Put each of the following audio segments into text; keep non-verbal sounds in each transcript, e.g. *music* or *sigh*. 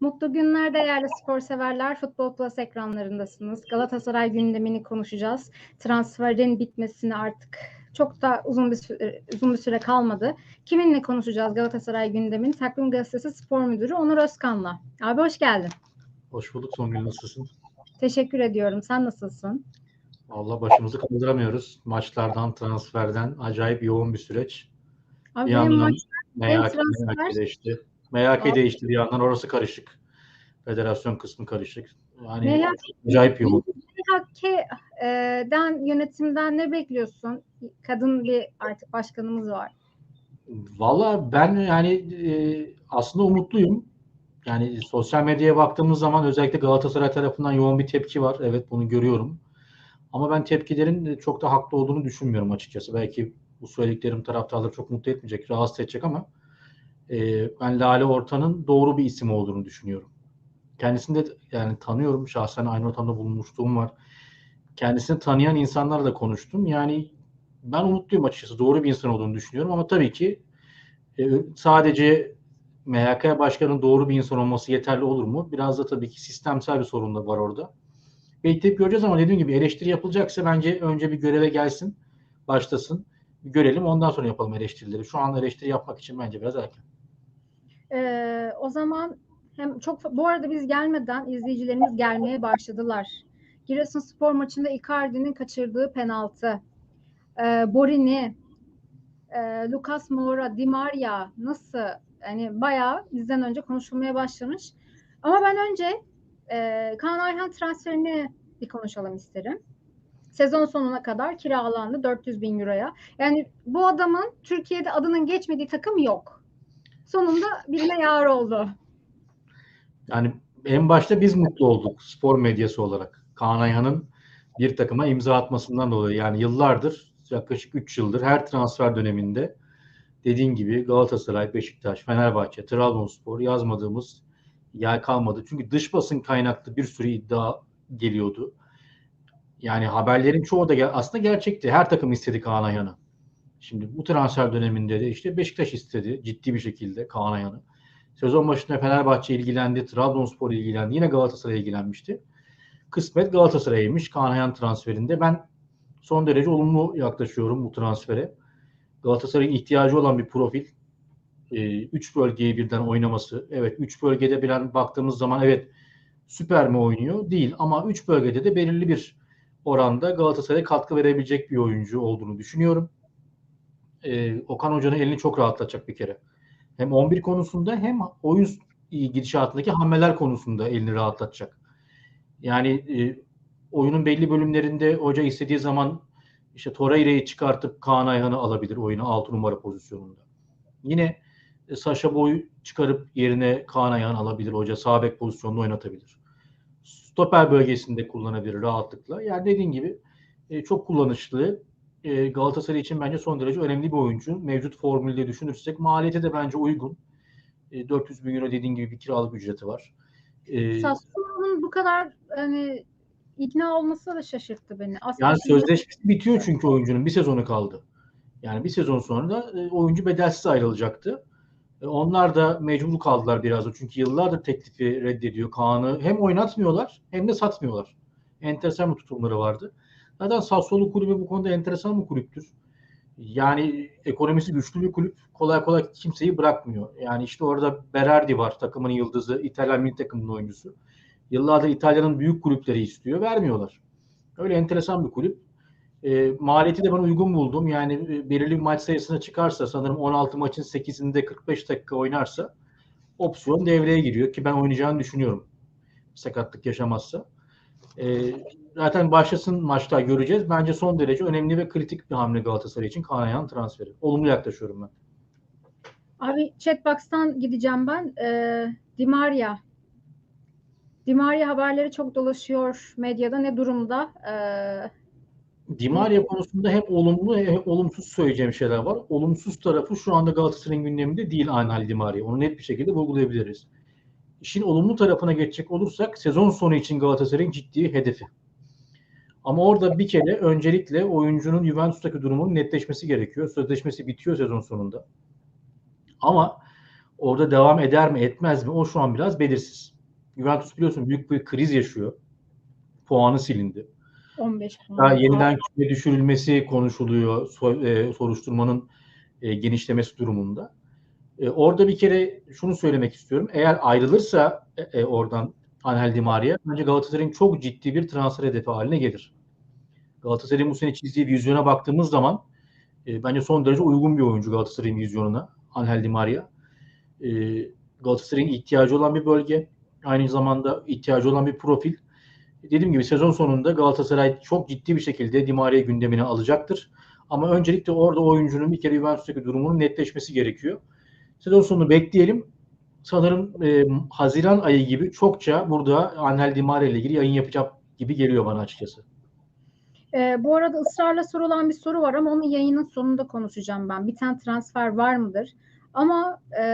Mutlu günler değerli spor severler. Futbol Plus ekranlarındasınız. Galatasaray gündemini konuşacağız. Transferin bitmesini artık çok da uzun bir süre, uzun bir süre kalmadı. Kiminle konuşacağız Galatasaray gündemini? Takvim Gazetesi Spor Müdürü Onur Özkan'la. Abi hoş geldin. Hoş bulduk Songül nasılsın? Teşekkür ediyorum. Sen nasılsın? Valla başımızı kaldıramıyoruz. Maçlardan, transferden acayip yoğun bir süreç. Abi bir yandan maç MHK, transfer-. Abi- değişti bir yandan orası karışık. Federasyon kısmı karışık. Yani MHK acayip yoğun. MHK'den yönetimden ne bekliyorsun? Kadın bir artık başkanımız var. Valla ben yani e, aslında umutluyum. Yani sosyal medyaya baktığımız zaman özellikle Galatasaray tarafından yoğun bir tepki var. Evet bunu görüyorum. Ama ben tepkilerin çok da haklı olduğunu düşünmüyorum açıkçası. Belki bu söylediklerim taraftarları çok mutlu etmeyecek, rahatsız edecek ama e, ben Lale Orta'nın doğru bir isim olduğunu düşünüyorum. Kendisini de yani tanıyorum. Şahsen aynı ortamda bulunmuşluğum var. Kendisini tanıyan insanlarla konuştum. Yani ben umutluyum açıkçası. Doğru bir insan olduğunu düşünüyorum ama tabii ki e, sadece MHK başkanının doğru bir insan olması yeterli olur mu? Biraz da tabii ki sistemsel bir sorun da var orada. Bekleyip göreceğiz ama dediğim gibi eleştiri yapılacaksa bence önce bir göreve gelsin, başlasın. Görelim ondan sonra yapalım eleştirileri. Şu an eleştiri yapmak için bence biraz erken. Ee, o zaman hem çok bu arada biz gelmeden izleyicilerimiz gelmeye başladılar. Giresunspor maçında Icardi'nin kaçırdığı penaltı, e, Borini, e, Lucas Moura, Di Maria nasıl hani bayağı bizden önce konuşulmaya başlamış. Ama ben önce e, Kaan Ayhan transferini bir konuşalım isterim. Sezon sonuna kadar kiralandı 400 bin euroya. Yani bu adamın Türkiye'de adının geçmediği takım yok. Sonunda birine yar oldu. Yani en başta biz mutlu olduk spor medyası olarak. Kaan Ayhan'ın bir takıma imza atmasından dolayı. Yani yıllardır, yaklaşık 3 yıldır her transfer döneminde dediğin gibi Galatasaray, Beşiktaş, Fenerbahçe, Trabzonspor yazmadığımız yer kalmadı. Çünkü dış basın kaynaklı bir sürü iddia geliyordu. Yani haberlerin çoğu da aslında gerçekti. Her takım istedi Kaan Ayhan'ı. Şimdi bu transfer döneminde de işte Beşiktaş istedi ciddi bir şekilde Kaan Ayhan'ı. Sezon başında Fenerbahçe ilgilendi, Trabzonspor ilgilendi, yine Galatasaray ilgilenmişti. Kısmet Galatasaray'ıymış Kaan Ayhan transferinde. Ben son derece olumlu yaklaşıyorum bu transfere. Galatasaray'ın ihtiyacı olan bir profil. 3 bölgeyi birden oynaması. Evet 3 bölgede bilen baktığımız zaman evet süper mi oynuyor? Değil ama 3 bölgede de belirli bir oranda Galatasaray'a katkı verebilecek bir oyuncu olduğunu düşünüyorum. Ee, Okan Hoca'nın elini çok rahatlatacak bir kere. Hem 11 konusunda hem oyun gidişatındaki hamleler konusunda elini rahatlatacak. Yani e, oyunun belli bölümlerinde hoca istediği zaman işte Torreira'yı çıkartıp Kaan Ayhan'ı alabilir oyunu 6 numara pozisyonunda. Yine e, Saşa Boy çıkarıp yerine Kaan Ayhan alabilir hoca. Sağ bek pozisyonunda oynatabilir. Stoper bölgesinde kullanabilir rahatlıkla. Yani dediğin gibi e, çok kullanışlı. E, Galatasaray için bence son derece önemli bir oyuncu. Mevcut formülde düşünürsek maliyeti de bence uygun. E, 400 bin euro dediğin gibi bir kiralık ücreti var. E, Sassuolo'nun bu kadar hani ikna olması da şaşırttı beni. Aslında Yani sözleşmesi bitiyor çünkü oyuncunun bir sezonu kaldı. Yani bir sezon sonra da e, oyuncu bedelsiz ayrılacaktı. E, Onlar da mecbur kaldılar biraz da çünkü yıllardır teklifi reddediyor. Kaan'ı hem oynatmıyorlar hem de satmıyorlar. Enteresan bir tutumları vardı. Zaten Sassuolo kulübü bu konuda enteresan bir kulüptür. Yani ekonomisi güçlü bir kulüp. Kolay kolay kimseyi bırakmıyor. Yani işte orada Berardi var takımın yıldızı, İtalyan milli takımının oyuncusu. Yıllardır İtalya'nın büyük kulüpleri istiyor. Vermiyorlar. Öyle enteresan bir kulüp. E, maliyeti de ben uygun buldum. Yani e, belirli bir maç sayısına çıkarsa sanırım 16 maçın 8'inde 45 dakika oynarsa opsiyon devreye giriyor ki ben oynayacağını düşünüyorum. Sakatlık yaşamazsa. E, zaten başlasın maçta göreceğiz. Bence son derece önemli ve kritik bir hamle Galatasaray için Kaan Ayhan transferi. Olumlu yaklaşıyorum ben. Abi chatbox'tan gideceğim ben. Ee, Di Maria. Di Maria haberleri çok dolaşıyor medyada. Ne durumda? Ee, Di Maria konusunda hem olumlu hem olumsuz söyleyeceğim şeyler var. Olumsuz tarafı şu anda Galatasaray'ın gündeminde değil Angel Di Maria. Onu net bir şekilde vurgulayabiliriz. İşin olumlu tarafına geçecek olursak sezon sonu için Galatasaray'ın ciddi hedefi. Ama orada bir kere öncelikle oyuncunun Juventus'taki durumunun netleşmesi gerekiyor. Sözleşmesi bitiyor sezon sonunda. Ama Orada devam eder mi etmez mi o şu an biraz belirsiz. Juventus biliyorsun büyük bir kriz yaşıyor. Puanı silindi. 15 puan. Daha yeniden küme düşürülmesi konuşuluyor so- e, soruşturmanın e, genişlemesi durumunda. E, orada bir kere şunu söylemek istiyorum. Eğer ayrılırsa e, e, oradan Angel Di Maria bence Galatasaray'ın çok ciddi bir transfer hedefi haline gelir. Galatasaray'ın bu sene çizdiği vizyona baktığımız zaman e, bence son derece uygun bir oyuncu Galatasaray'ın vizyonuna Angel Di Maria. E, Galatasaray'ın ihtiyacı olan bir bölge. Aynı zamanda ihtiyacı olan bir profil. Dediğim gibi sezon sonunda Galatasaray çok ciddi bir şekilde Di Maria gündemine alacaktır. Ama öncelikle orada oyuncunun bir kere Juventus'taki durumunun netleşmesi gerekiyor. Sezon sonunu bekleyelim. Sanırım e, Haziran ayı gibi çokça burada Angel Di Maria ile ilgili yayın yapacak gibi geliyor bana açıkçası. Ee, bu arada ısrarla sorulan bir soru var ama onu yayının sonunda konuşacağım ben. Biten transfer var mıdır? Ama e,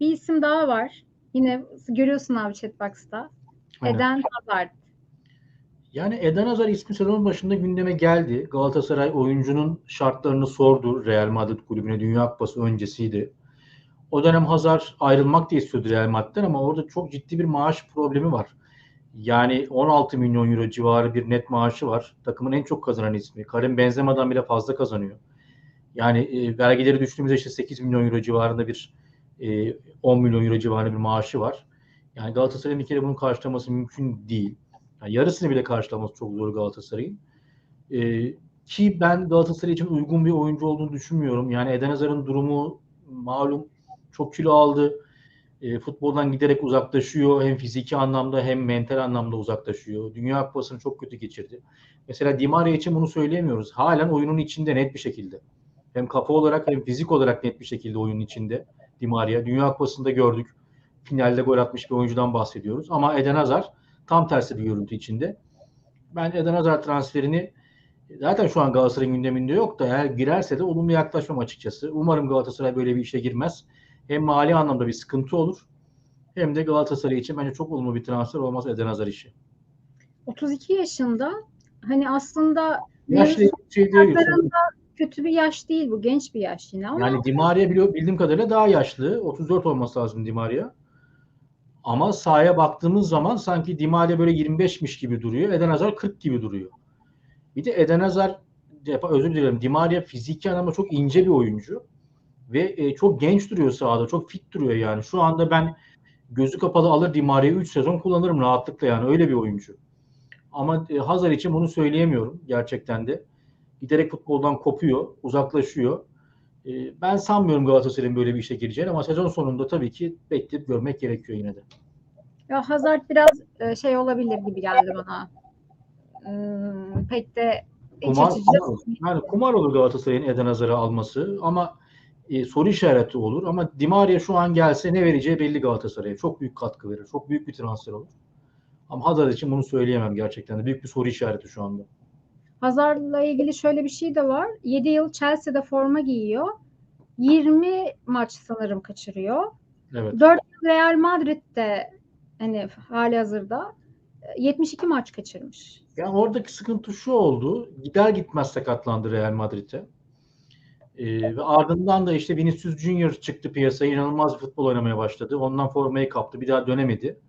bir isim daha var. Yine görüyorsun abi chatbox'ta. Aynen. Eden Hazard. Yani Eden Hazar ismi sezon başında gündeme geldi. Galatasaray oyuncunun şartlarını sordu Real Madrid kulübüne Dünya Kupası öncesiydi. O dönem Hazar ayrılmak da istiyordu Real Madrid'den ama orada çok ciddi bir maaş problemi var. Yani 16 milyon euro civarı bir net maaşı var. Takımın en çok kazanan ismi. Karim Benzema'dan bile fazla kazanıyor. Yani e, vergileri düştüğümüzde işte 8 milyon euro civarında bir e, 10 milyon euro civarında bir maaşı var. Yani Galatasaray'ın bir kere bunu karşılaması mümkün değil. Yani yarısını bile karşılaması çok zor Galatasaray'ın. Ee, ki ben Galatasaray için uygun bir oyuncu olduğunu düşünmüyorum. Yani Eden Hazar'ın durumu malum çok kilo aldı. E, futboldan giderek uzaklaşıyor. Hem fiziki anlamda hem mental anlamda uzaklaşıyor. Dünya Kupası'nı çok kötü geçirdi. Mesela Di Maria için bunu söyleyemiyoruz. Halen oyunun içinde net bir şekilde. Hem kafa olarak hem fizik olarak net bir şekilde oyunun içinde Di Maria. Dünya Kupası'nda gördük. Finalde gol atmış bir oyuncudan bahsediyoruz. Ama Eden Hazar tam tersi bir görüntü içinde. Ben Eden Hazar transferini zaten şu an Galatasaray'ın gündeminde yok da eğer girerse de olumlu yaklaşmam açıkçası. Umarım Galatasaray böyle bir işe girmez. Hem mali anlamda bir sıkıntı olur hem de Galatasaray için bence çok olumlu bir transfer olmaz Eden Hazar işi. 32 yaşında. Hani aslında Yaşlı şey değil. kötü bir yaş değil bu. Genç bir yaş yine ama Yani Di Maria biliyor, bildiğim kadarıyla daha yaşlı. 34 olması lazım Di Maria. Ama sahaya baktığımız zaman sanki Di Maria böyle 25'miş gibi duruyor. Eden Hazar 40 gibi duruyor. Bir de Eden Hazar özür dilerim Di Maria fiziki anlamda çok ince bir oyuncu. Ve e, çok genç duruyor sahada. Çok fit duruyor yani. Şu anda ben gözü kapalı alır Di Maria'yı 3 sezon kullanırım rahatlıkla yani. Öyle bir oyuncu. Ama e, Hazar için bunu söyleyemiyorum gerçekten de. Giderek futboldan kopuyor, uzaklaşıyor. E, ben sanmıyorum Galatasaray'ın böyle bir işe gireceğini ama sezon sonunda tabii ki bekleyip görmek gerekiyor yine de. Ya Hazard biraz e, şey olabilir gibi geldi bana. Hmm, pek de Kumar, kumar olur. Yani kumar olur Galatasaray'ın Eden Hazar'ı alması ama e, soru işareti olur. Ama Di Maria şu an gelse ne vereceği belli Galatasaray'a. Çok büyük katkı verir. Çok büyük bir transfer olur. Ama Hazard için bunu söyleyemem gerçekten de. Büyük bir soru işareti şu anda. Hazard'la ilgili şöyle bir şey de var. 7 yıl Chelsea'de forma giyiyor. 20 maç sanırım kaçırıyor. Evet. 4 yıl Real Madrid'de hani hali hazırda 72 maç kaçırmış. Yani oradaki sıkıntı şu oldu. Gider gitmez sakatlandı Real Madrid'e. Ee, ve ardından da işte Vinicius Junior çıktı piyasaya. inanılmaz bir futbol oynamaya başladı. Ondan formayı kaptı. Bir daha dönemedi.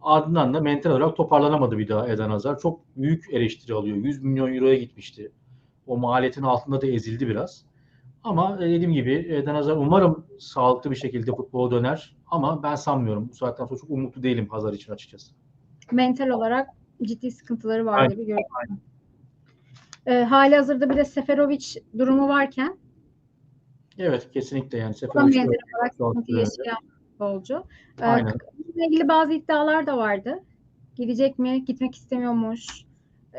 Ardından da mental olarak toparlanamadı bir daha Eden Hazar. Çok büyük eleştiri alıyor. 100 milyon euroya gitmişti. O maliyetin altında da ezildi biraz. Ama dediğim gibi Eden Hazar umarım sağlıklı bir şekilde futbola döner. Ama ben sanmıyorum. Bu saatten sonra çok umutlu değilim Hazar için açıkçası. Mental olarak ciddi sıkıntıları var gibi görünüyor. E, hali hazırda bir de Seferovic durumu varken Evet kesinlikle yani. Tam benzer olarak yaşayan futbolcu. Aynen. Bununla ilgili bazı iddialar da vardı. Gidecek mi? Gitmek istemiyormuş.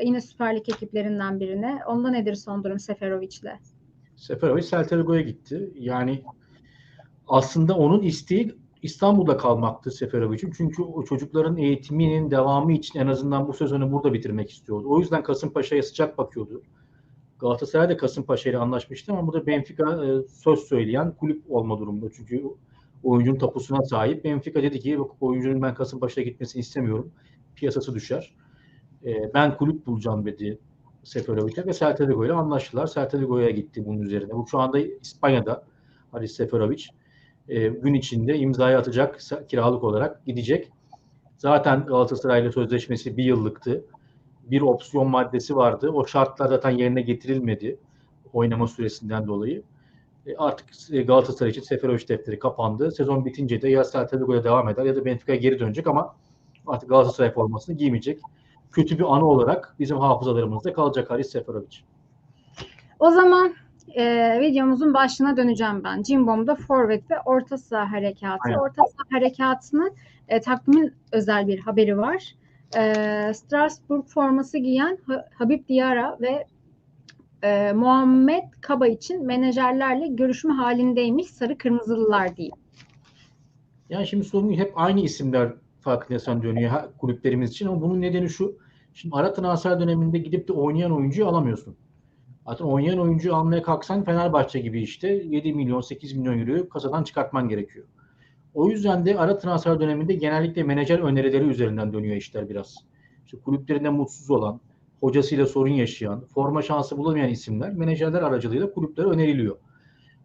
Yine Süper Lig ekiplerinden birine. Onda nedir son durum Seferovic'le? Seferovic Celta gitti. Yani aslında onun isteği İstanbul'da kalmaktı Seferovic'in. Çünkü o çocukların eğitiminin devamı için en azından bu sezonu burada bitirmek istiyordu. O yüzden Kasımpaşa'ya sıcak bakıyordu. Galatasaray da Kasımpaşa ile anlaşmıştı ama burada Benfica e, söz söyleyen kulüp olma durumunda. Çünkü oyuncunun tapusuna sahip. Benfica dedi ki oyuncunun ben Kasımpaşa'ya gitmesini istemiyorum. Piyasası düşer. E, ben kulüp bulacağım dedi Seferovic'e ve Celta ile anlaştılar. Celta gitti bunun üzerine. Bu şu anda İspanya'da Haris Seferovic. e, gün içinde imzayı atacak kiralık olarak gidecek. Zaten Galatasaray'la sözleşmesi bir yıllıktı. Bir opsiyon maddesi vardı. O şartlar zaten yerine getirilmedi oynama süresinden dolayı. E, artık Galatasaray için Seferovic defteri kapandı. Sezon bitince de ya Celta Vigo'ya devam eder ya da Benfica'ya geri dönecek ama artık Galatasaray formasını giymeyecek. Kötü bir anı olarak bizim hafızalarımızda kalacak Haris Seferovic. O zaman e, videomuzun başına döneceğim ben. Cimbom'da forvet ve orta saha harekatı. Aynen. Orta saha harekatının e, takvimin özel bir haberi var. E, Strasbourg forması giyen Ha- Habib Diarra ve e, Muhammed Kaba için menajerlerle görüşme halindeymiş sarı kırmızılılar diye. Yani şimdi sorun hep aynı isimler farkındaysan dönüyor kulüplerimiz için ama bunun nedeni şu. Şimdi ara transfer döneminde gidip de oynayan oyuncuyu alamıyorsun. Zaten oynayan oyuncuyu almaya kalksan Fenerbahçe gibi işte 7 milyon 8 milyon euroyu kasadan çıkartman gerekiyor. O yüzden de ara transfer döneminde genellikle menajer önerileri üzerinden dönüyor işler biraz. İşte kulüplerinde mutsuz olan, hocasıyla sorun yaşayan, forma şansı bulamayan isimler menajerler aracılığıyla kulüplere öneriliyor.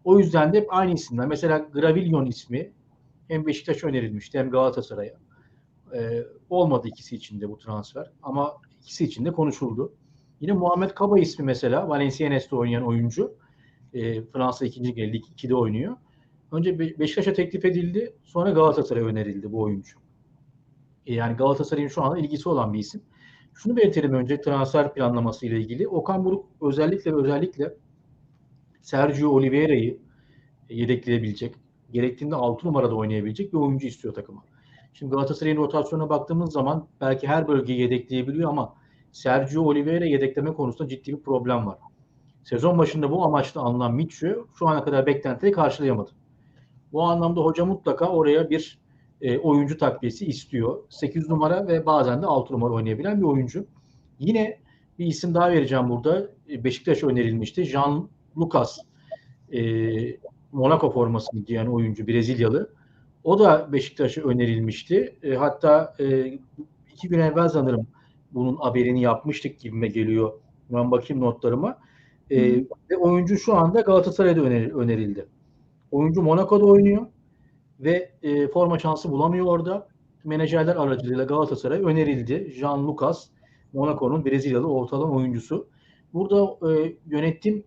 O yüzden de hep aynı isimler. Mesela Gravillon ismi hem Beşiktaş'a önerilmişti hem Galatasaray'a. Ee, olmadı ikisi için de bu transfer ama ikisi için de konuşuldu. Yine Muhammed Kaba ismi mesela Valenciennes'te oynayan oyuncu. Ee, Fransa 2. Lige Lig 2'de oynuyor. Önce Be- Beşiktaş'a teklif edildi. Sonra Galatasaray'a önerildi bu oyuncu. Ee, yani Galatasaray'ın şu anda ilgisi olan bir isim. Şunu belirtelim önce transfer planlaması ile ilgili. Okan Buruk özellikle özellikle Sergio Oliveira'yı yedekleyebilecek, gerektiğinde 6 numarada oynayabilecek bir oyuncu istiyor takıma. Şimdi Galatasaray'ın rotasyona baktığımız zaman belki her bölgeyi yedekleyebiliyor ama Sergio Oliveira yedekleme konusunda ciddi bir problem var. Sezon başında bu amaçla alınan Mitchell şu ana kadar beklentileri karşılayamadı. Bu anlamda hoca mutlaka oraya bir e, oyuncu takviyesi istiyor. 8 numara ve bazen de 6 numara oynayabilen bir oyuncu. Yine bir isim daha vereceğim burada. E, Beşiktaş'a önerilmişti. Jean Lucas. E, Monaco formasını giyen oyuncu Brezilyalı. O da Beşiktaş'a önerilmişti. E, hatta e, iki gün evvel sanırım bunun haberini yapmıştık gibime geliyor. Ben bakayım notlarıma. E, ve oyuncu şu anda Galatasaray'da öner- önerildi. Oyuncu Monaco'da oynuyor ve e, forma şansı bulamıyor orada. Menajerler aracılığıyla Galatasaray önerildi. Jean Lucas, Monaco'nun Brezilyalı ortalan oyuncusu. Burada e, yönetim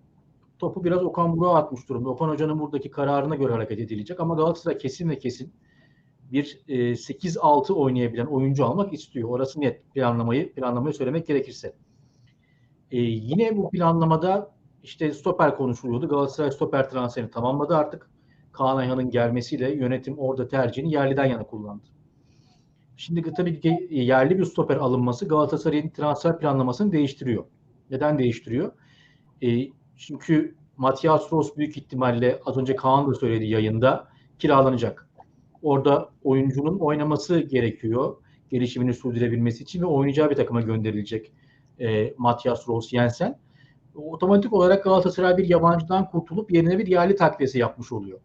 topu biraz Okan Buruk'a atmış durumda. Okan Hoca'nın buradaki kararına göre hareket edilecek ama Galatasaray kesin ve kesin bir e, 8-6 oynayabilen oyuncu almak istiyor. Orası net planlamayı planlamayı söylemek gerekirse. E, yine bu planlamada işte stoper konuşuluyordu. Galatasaray stoper transferini tamamladı artık. Kaan Ayhan'ın gelmesiyle yönetim orada tercihini yerliden yana kullandı. Şimdi tabii ki yerli bir stoper alınması Galatasaray'ın transfer planlamasını değiştiriyor. Neden değiştiriyor? E, çünkü Matias Ross büyük ihtimalle az önce Kaan da söyledi yayında kiralanacak. Orada oyuncunun oynaması gerekiyor. Gelişimini sürdürebilmesi için ve oynayacağı bir takıma gönderilecek e, Matias Ross Jensen. Otomatik olarak Galatasaray bir yabancıdan kurtulup yerine bir yerli takviyesi yapmış oluyor.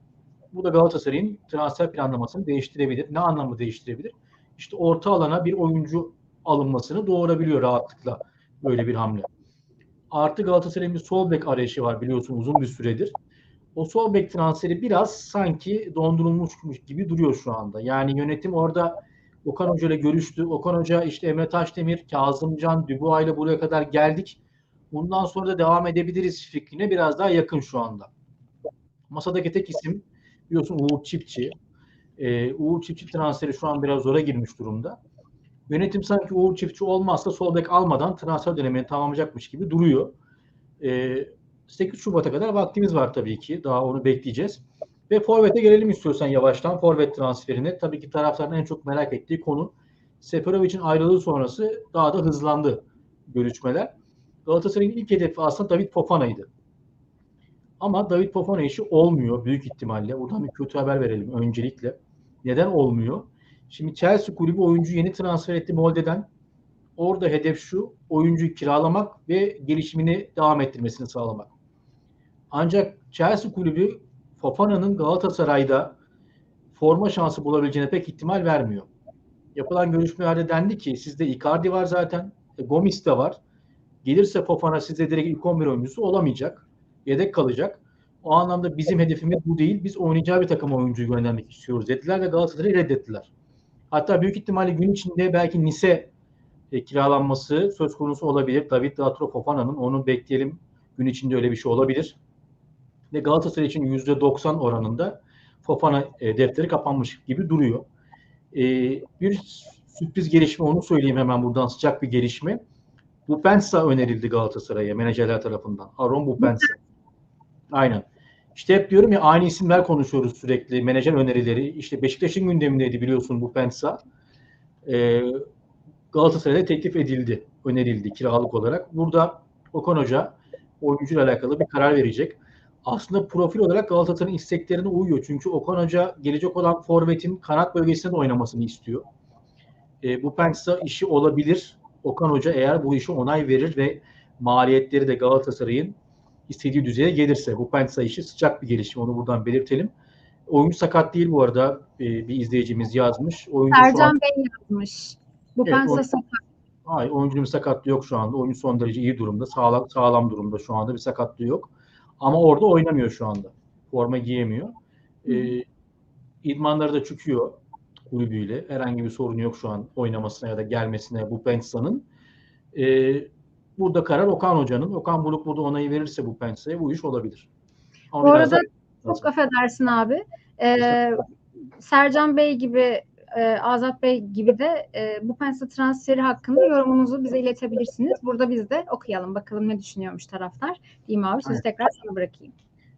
Bu da Galatasaray'ın transfer planlamasını değiştirebilir. Ne anlamda değiştirebilir? İşte orta alana bir oyuncu alınmasını doğurabiliyor rahatlıkla böyle bir hamle. Artı Galatasaray'ın bir sol bek arayışı var biliyorsun uzun bir süredir. O sol bek transferi biraz sanki dondurulmuş gibi duruyor şu anda. Yani yönetim orada Okan Hoca ile görüştü. Okan Hoca işte Emre Taşdemir, Kazımcan, Dubois ile buraya kadar geldik. Bundan sonra da devam edebiliriz fikrine biraz daha yakın şu anda. Masadaki tek isim biliyorsun Uğur Çiftçi. Ee, Uğur Çiftçi transferi şu an biraz zora girmiş durumda. Yönetim sanki Uğur Çiftçi olmazsa sol bek almadan transfer dönemini tamamlayacakmış gibi duruyor. Ee, 8 Şubat'a kadar vaktimiz var tabii ki. Daha onu bekleyeceğiz. Ve Forvet'e gelelim istiyorsan yavaştan. Forvet transferine. Tabii ki taraftarın en çok merak ettiği konu. Seferovic'in ayrılığı sonrası daha da hızlandı görüşmeler. Galatasaray'ın ilk hedefi aslında David Fofana'ydı. Ama David Fofana işi olmuyor büyük ihtimalle. Buradan bir kötü haber verelim öncelikle. Neden olmuyor? Şimdi Chelsea kulübü oyuncu yeni transfer etti Molde'den. Orada hedef şu, oyuncuyu kiralamak ve gelişimini devam ettirmesini sağlamak. Ancak Chelsea kulübü Fofana'nın Galatasaray'da forma şansı bulabileceğine pek ihtimal vermiyor. Yapılan görüşmelerde dendi ki sizde Icardi var zaten, e, Gomis de var. Gelirse Fofana sizde direkt ilk 11 oyuncusu olamayacak. Yedek kalacak. O anlamda bizim hedefimiz bu değil. Biz oynayacağı bir takım oyuncuyu göndermek istiyoruz dediler ve Galatasaray'ı reddettiler. Hatta büyük ihtimalle gün içinde belki Nice e, kiralanması söz konusu olabilir. David Latro Fofana'nın onu bekleyelim. Gün içinde öyle bir şey olabilir. Ve Galatasaray için %90 oranında Fofana e, defteri kapanmış gibi duruyor. E, bir sürpriz gelişme onu söyleyeyim hemen buradan sıcak bir gelişme. Bupensa önerildi Galatasaray'a menajerler tarafından. Aaron Bupensa. Aynen. İşte hep diyorum ya aynı isimler konuşuyoruz sürekli. Menajer önerileri. İşte Beşiktaş'ın gündemindeydi biliyorsun Bupensa. Ee, Galatasaray'a teklif edildi, önerildi kiralık olarak. Burada Okan Hoca oyuncuyla alakalı bir karar verecek. Aslında profil olarak Galatasaray'ın isteklerine uyuyor. Çünkü Okan Hoca gelecek olan forvetin kanat bölgesinde de oynamasını istiyor. E, bu Pensa işi olabilir. Okan Hoca eğer bu işi onay verir ve maliyetleri de Galatasaray'ın istediği düzeye gelirse bu Pensa işi sıcak bir gelişme. Onu buradan belirtelim. Oyuncu sakat değil bu arada. E, bir izleyicimiz yazmış. Oyuncu Ercan an- Bey yazmış. Bu Evet, pensa sakat. Hayır, oyuncunun sakatlığı yok şu anda. Oyuncu son derece iyi durumda. Sağlam, sağlam durumda şu anda. Bir sakatlığı yok. Ama orada oynamıyor şu anda. Forma giyemiyor. Ee, idmanları da çıkıyor kulübüyle. Herhangi bir sorunu yok şu an oynamasına ya da gelmesine bu Pensa'nın. Ee, burada karar Okan Hoca'nın. Okan Buruk burada onayı verirse bu Pensa'ya bu iş olabilir. Ama Bu arada da- Çok affedersin abi. Ee, Sercan Bey gibi, e, Azat Bey gibi de e, bu pensa transferi hakkında yorumunuzu bize iletebilirsiniz. Burada biz de okuyalım. Bakalım ne düşünüyormuş taraftar. Diyeyim abi sözü Evet. tekrar sana bırakayım.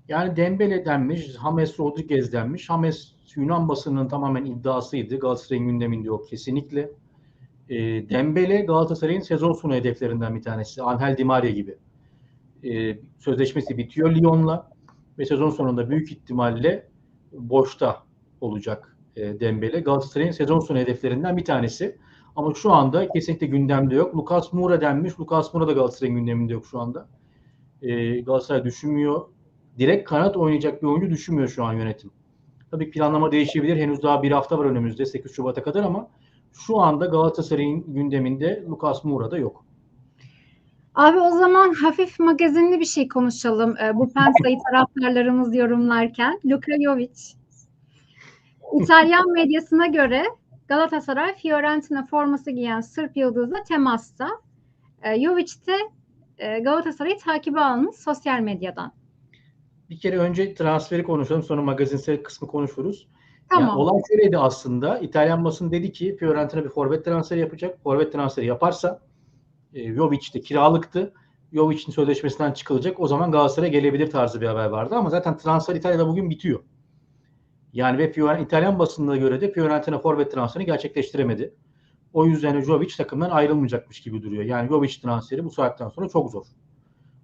Yani Dembele denmiş, James Rodriguez denmiş. James Yunan basının tamamen iddiasıydı. Galatasaray'ın gündeminde yok kesinlikle. E, Dembele Galatasaray'ın sezon sonu hedeflerinden bir tanesi. Angel Di Maria gibi. E, sözleşmesi bitiyor Lyon'la ve sezon sonunda büyük ihtimalle boşta olacak e, Dembele. Galatasaray'ın sezon sonu hedeflerinden bir tanesi. Ama şu anda kesinlikle gündemde yok. Lucas Moura denmiş. Lucas Moura da Galatasaray'ın gündeminde yok şu anda. E, Galatasaray düşünmüyor direkt kanat oynayacak bir oyuncu düşünmüyor şu an yönetim. Tabii planlama değişebilir. Henüz daha bir hafta var önümüzde 8 Şubat'a kadar ama şu anda Galatasaray'ın gündeminde Lucas Moura da yok. Abi o zaman hafif magazinli bir şey konuşalım. Ee, bu pensayı *laughs* taraftarlarımız yorumlarken. Luka Jovic. İtalyan medyasına göre Galatasaray Fiorentina forması giyen Sırp Yıldız'la temasta. Ee, Jovic de e, Galatasaray'ı takibe almış sosyal medyadan. Bir kere önce transferi konuşalım sonra magazinsel kısmı konuşuruz. Tamam. Yani olay şöyleydi aslında. İtalyan basın dedi ki Fiorentina bir forvet transferi yapacak. Forvet transferi yaparsa e, Jovic de kiralıktı. Jovic'in sözleşmesinden çıkılacak. O zaman Galatasaray'a gelebilir tarzı bir haber vardı ama zaten transfer İtalya'da bugün bitiyor. Yani ve Fiorentina İtalyan basınına göre de Fiorentina forvet transferini gerçekleştiremedi. O yüzden Jovic takımdan ayrılmayacakmış gibi duruyor. Yani Jovic transferi bu saatten sonra çok zor.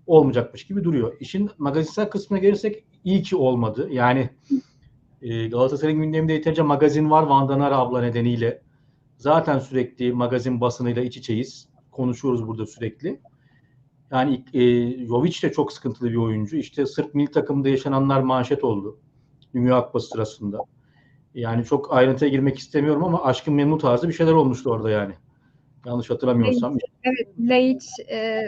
Olmayacakmış gibi duruyor. İşin magazinsel kısmına gelirsek iyi ki olmadı. Yani e, Galatasaray'ın gündeminde yeterince magazin var Vandanar abla nedeniyle. Zaten sürekli magazin basınıyla iç içeyiz. Konuşuyoruz burada sürekli. Yani e, Jovic de çok sıkıntılı bir oyuncu. İşte Sırp milli takımında yaşananlar manşet oldu. Dünya Kupası sırasında. Yani çok ayrıntıya girmek istemiyorum ama aşkın memnun tarzı bir şeyler olmuştu orada yani. Yanlış hatırlamıyorsam. Evet, Laiç, e,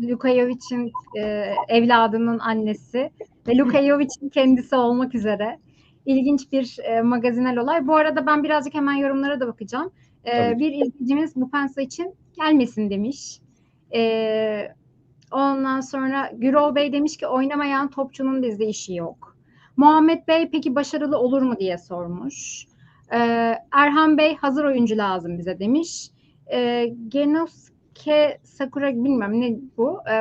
Luka Jovic'in e, evladının annesi ve Luka Jovic'in kendisi olmak üzere ilginç bir e, magazinel olay. Bu arada ben birazcık hemen yorumlara da bakacağım. E, Tabii. bir izleyicimiz bu pensa için gelmesin demiş. E, ondan sonra Gürol Bey demiş ki oynamayan topçunun bizde işi yok. Muhammed Bey peki başarılı olur mu diye sormuş. E, Erhan Bey hazır oyuncu lazım bize demiş. E, Genosuke Sakura bilmem ne bu. E,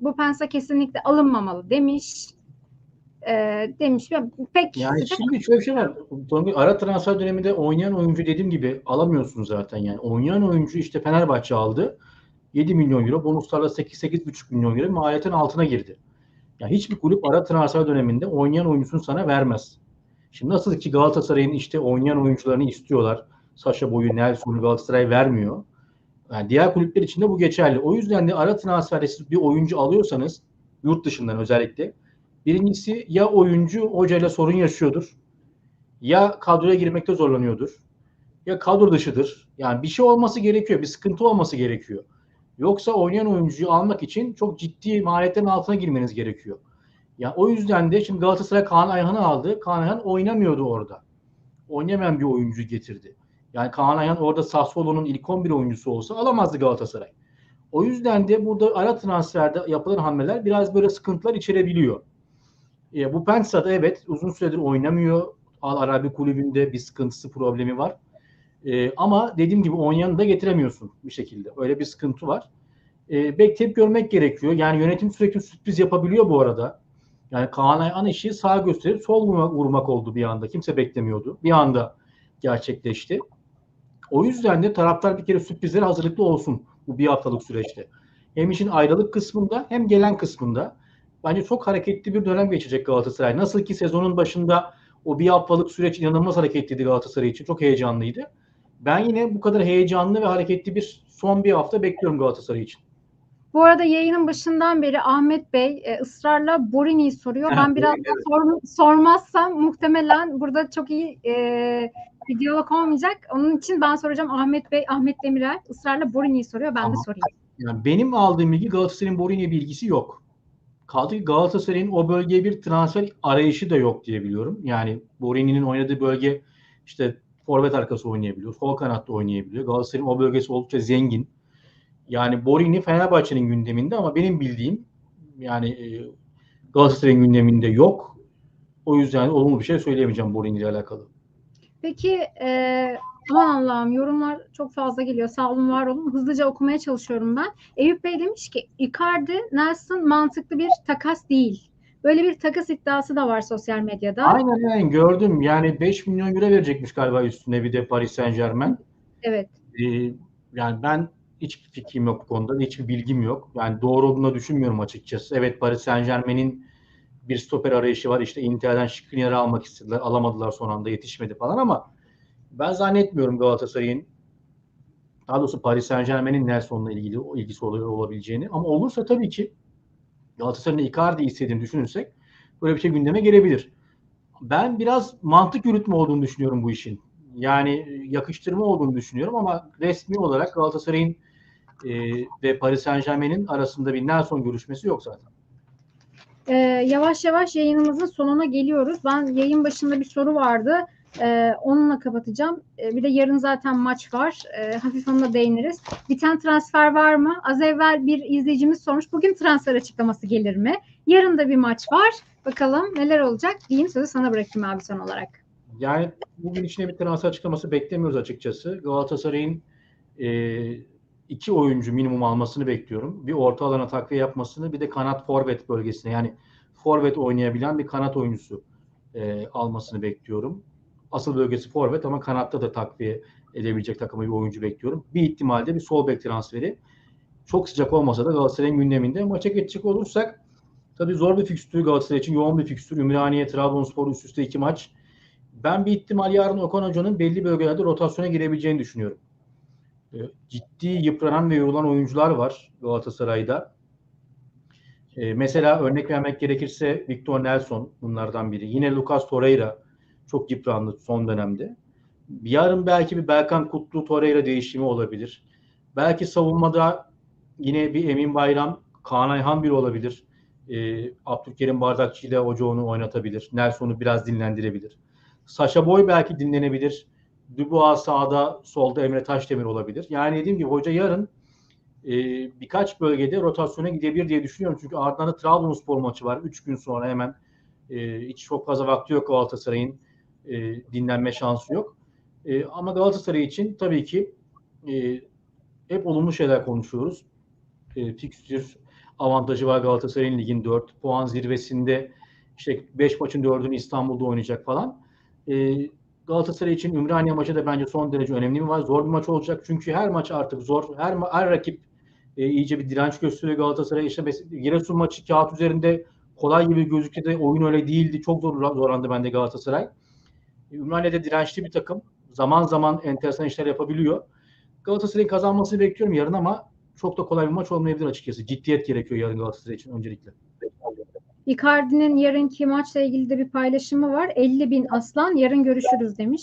bu pensa kesinlikle alınmamalı demiş. E, demiş. Pek Yani şimdi şöyle bir şey var. Ara transfer döneminde oynayan oyuncu dediğim gibi alamıyorsunuz zaten yani. Oynayan oyuncu işte Fenerbahçe aldı. 7 milyon euro bonuslarla 8-8,5 milyon euro maliyetin altına girdi. Yani hiçbir kulüp ara transfer döneminde oynayan oyuncusunu sana vermez. Şimdi nasıl ki Galatasaray'ın işte oynayan oyuncularını istiyorlar. Saşa Boyu, Nelson'u Galatasaray vermiyor. Yani diğer kulüpler için de bu geçerli. O yüzden de ara transferde siz bir oyuncu alıyorsanız yurt dışından özellikle birincisi ya oyuncu hocayla sorun yaşıyordur ya kadroya girmekte zorlanıyordur ya kadro dışıdır. Yani bir şey olması gerekiyor. Bir sıkıntı olması gerekiyor. Yoksa oynayan oyuncuyu almak için çok ciddi maliyetlerin altına girmeniz gerekiyor. Ya o yüzden de şimdi Galatasaray Kaan Ayhan'ı aldı. Kaan Ayhan oynamıyordu orada. Oynamayan bir oyuncu getirdi. Yani Kaan Ayhan orada Sassuolo'nun ilk 11 oyuncusu olsa alamazdı Galatasaray. O yüzden de burada ara transferde yapılan hamleler biraz böyle sıkıntılar içerebiliyor. E, bu Pensa'da evet uzun süredir oynamıyor. Al Arabi kulübünde bir sıkıntısı problemi var. E, ama dediğim gibi oynayanı da getiremiyorsun bir şekilde. Öyle bir sıkıntı var. E, bekleyip görmek gerekiyor. Yani yönetim sürekli sürpriz yapabiliyor bu arada. Yani Kaan Ayhan işi sağ gösterip sol vurmak, vurmak oldu bir anda. Kimse beklemiyordu. Bir anda gerçekleşti. O yüzden de taraftar bir kere sürprizlere hazırlıklı olsun bu bir haftalık süreçte. Hem işin ayrılık kısmında hem gelen kısmında bence çok hareketli bir dönem geçecek Galatasaray. Nasıl ki sezonun başında o bir haftalık süreç inanılmaz hareketliydi Galatasaray için. Çok heyecanlıydı. Ben yine bu kadar heyecanlı ve hareketli bir son bir hafta bekliyorum Galatasaray için. Bu arada yayının başından beri Ahmet Bey e, ısrarla Borini'yi soruyor. Ben *laughs* biraz da sor- sormazsam muhtemelen burada çok iyi e, bir diyalog olmayacak. Onun için ben soracağım Ahmet Bey, Ahmet Demirel ısrarla Borini'yi soruyor. Ben de Tamam. sorayım. Yani benim aldığım bilgi Galatasaray'ın Borini bilgisi yok. Kaldı ki Galatasaray'ın o bölgeye bir transfer arayışı da yok diye biliyorum. Yani Borini'nin oynadığı bölge işte forvet arkası oynayabiliyor, sol kanatta oynayabiliyor. Galatasaray'ın o bölgesi oldukça zengin. Yani Borini Fenerbahçe'nin gündeminde ama benim bildiğim yani e, Galatasaray'ın gündeminde yok. O yüzden olumlu bir şey söyleyemeyeceğim Borini ile alakalı. Peki e, aman Allah'ım yorumlar çok fazla geliyor. Sağ olun var olun. Hızlıca okumaya çalışıyorum ben. Eyüp Bey demiş ki Icardi Nelson mantıklı bir takas değil. Böyle bir takas iddiası da var sosyal medyada. Aynen aynen gördüm. Yani 5 milyon euro verecekmiş galiba üstüne bir de Paris Saint Germain. Evet. Ee, yani ben hiçbir fikrim yok bu konuda. Hiçbir bilgim yok. Yani doğru olduğunu düşünmüyorum açıkçası. Evet Paris Saint Germain'in bir stoper arayışı var. İşte Inter'den Skriniar'ı almak istediler. Alamadılar son anda yetişmedi falan ama ben zannetmiyorum Galatasaray'ın daha doğrusu Paris Saint Germain'in Nelson'la ilgili ilgisi oluyor olabileceğini. Ama olursa tabii ki Galatasaray'ın Icardi istediğini düşünürsek böyle bir şey gündeme gelebilir. Ben biraz mantık yürütme olduğunu düşünüyorum bu işin. Yani yakıştırma olduğunu düşünüyorum ama resmi olarak Galatasaray'ın e, ve Paris Saint Germain'in arasında bir Nelson görüşmesi yok zaten. Ee, yavaş yavaş yayınımızın sonuna geliyoruz. Ben yayın başında bir soru vardı. Ee, onunla kapatacağım. Ee, bir de yarın zaten maç var. Ee, hafif onunla değiniriz. Biten transfer var mı? Az evvel bir izleyicimiz sormuş. Bugün transfer açıklaması gelir mi? Yarın da bir maç var. Bakalım neler olacak diyeyim. Sözü sana bırakayım abi son olarak. Yani bugün içine bir transfer açıklaması beklemiyoruz açıkçası. Galatasaray'ın e, iki oyuncu minimum almasını bekliyorum. Bir orta alana takviye yapmasını bir de kanat forvet bölgesine yani forvet oynayabilen bir kanat oyuncusu e, almasını bekliyorum. Asıl bölgesi forvet ama kanatta da takviye edebilecek takıma bir oyuncu bekliyorum. Bir ihtimalde bir sol bek transferi. Çok sıcak olmasa da Galatasaray'ın gündeminde. Maça geçecek olursak tabii zor bir fikstür Galatasaray için. Yoğun bir fikstür. Ümraniye, Trabzonspor üst üste iki maç. Ben bir ihtimal yarın Okan Hoca'nın belli bölgelerde rotasyona girebileceğini düşünüyorum. E, ciddi yıpranan ve yorulan oyuncular var Galatasaray'da. E, mesela örnek vermek gerekirse Victor Nelson bunlardan biri. Yine Lucas Torreira çok yıprandı son dönemde. Yarın belki bir Belkan Kutlu Torreira değişimi olabilir. Belki savunmada yine bir Emin Bayram, Kaan Ayhan biri olabilir. E, Abdülkerim Bardakçı ile Hoca onu oynatabilir. Nelson'u biraz dinlendirebilir. Saşa Boy belki dinlenebilir. Dubois sağda, solda Emre Taşdemir olabilir. Yani dediğim gibi hoca yarın e, birkaç bölgede rotasyona gidebilir diye düşünüyorum. Çünkü ardından da Trabzonspor maçı var. Üç gün sonra hemen e, hiç çok fazla vakti yok Galatasaray'ın e, dinlenme şansı yok. E, ama Galatasaray için tabii ki e, hep olumlu şeyler konuşuyoruz. E, fikstür avantajı var Galatasaray'ın ligin 4 puan zirvesinde işte 5 maçın 4'ünü İstanbul'da oynayacak falan. E, Galatasaray için Ümraniye maçı da bence son derece önemli bir maç. Zor bir maç olacak çünkü her maç artık zor. Her, her rakip e, iyice bir direnç gösteriyor Galatasaray. İşte Giresun maçı kağıt üzerinde kolay gibi gözüktü de oyun öyle değildi. Çok zor zorlandı bende Galatasaray. Ümraniye'de dirençli bir takım. Zaman zaman enteresan işler yapabiliyor. Galatasaray'ın kazanmasını bekliyorum yarın ama çok da kolay bir maç olmayabilir açıkçası. Ciddiyet gerekiyor yarın Galatasaray için öncelikle. Icardi'nin yarınki maçla ilgili de bir paylaşımı var. 50 bin aslan yarın görüşürüz demiş.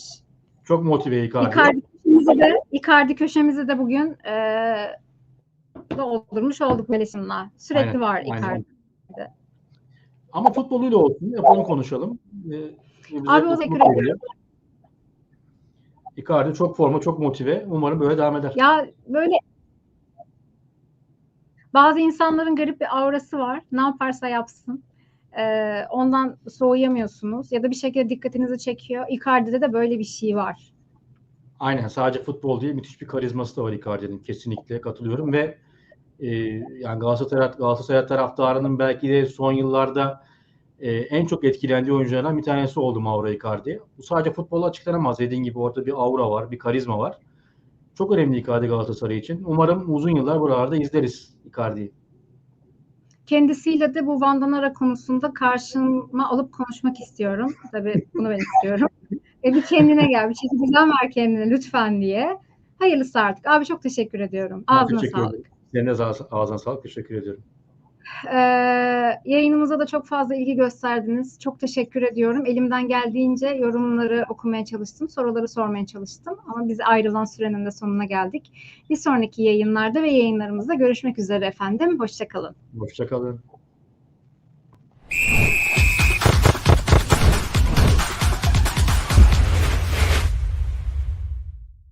Çok motive Icardi. Icardi köşemizi de, Icardi köşemizi de bugün e, doldurmuş olduk paylaşımla. Sürekli Aynen, var aynen. Icardi. Ama futboluyla olsun. Onu konuşalım. Ee, bize Abi, o teşekkür. Icardi çok forma, çok motive. Umarım böyle devam eder. Ya böyle bazı insanların garip bir aurası var. Ne yaparsa yapsın. Ee, ondan soğuyamıyorsunuz ya da bir şekilde dikkatinizi çekiyor. Icardi'de de böyle bir şey var. Aynen sadece futbol değil müthiş bir karizması da var Icardi'nin kesinlikle katılıyorum ve e, yani Galatasaray, Galatasaray taraftarının belki de son yıllarda e, en çok etkilendiği oyunculardan bir tanesi oldu Mauro Icardi. Bu sadece futbolla açıklanamaz. Dediğin gibi orada bir aura var, bir karizma var. Çok önemli Icardi Galatasaray için. Umarım uzun yıllar buralarda izleriz Icardi'yi. Kendisiyle de bu Vandanara konusunda karşıma alıp konuşmak istiyorum. Tabii bunu ben istiyorum. E bir kendine gel, bir çeki düzen ver kendine lütfen diye. Hayırlısı artık. Abi çok teşekkür ediyorum. Ben Ağzına teşekkür sağlık. ederim. Senin ağzına sağlık. Teşekkür ediyorum. Ee, yayınımıza da çok fazla ilgi gösterdiniz. Çok teşekkür ediyorum. Elimden geldiğince yorumları okumaya çalıştım, soruları sormaya çalıştım. Ama biz ayrılan sürenin de sonuna geldik. Bir sonraki yayınlarda ve yayınlarımızda görüşmek üzere efendim. Hoşçakalın. Hoşçakalın.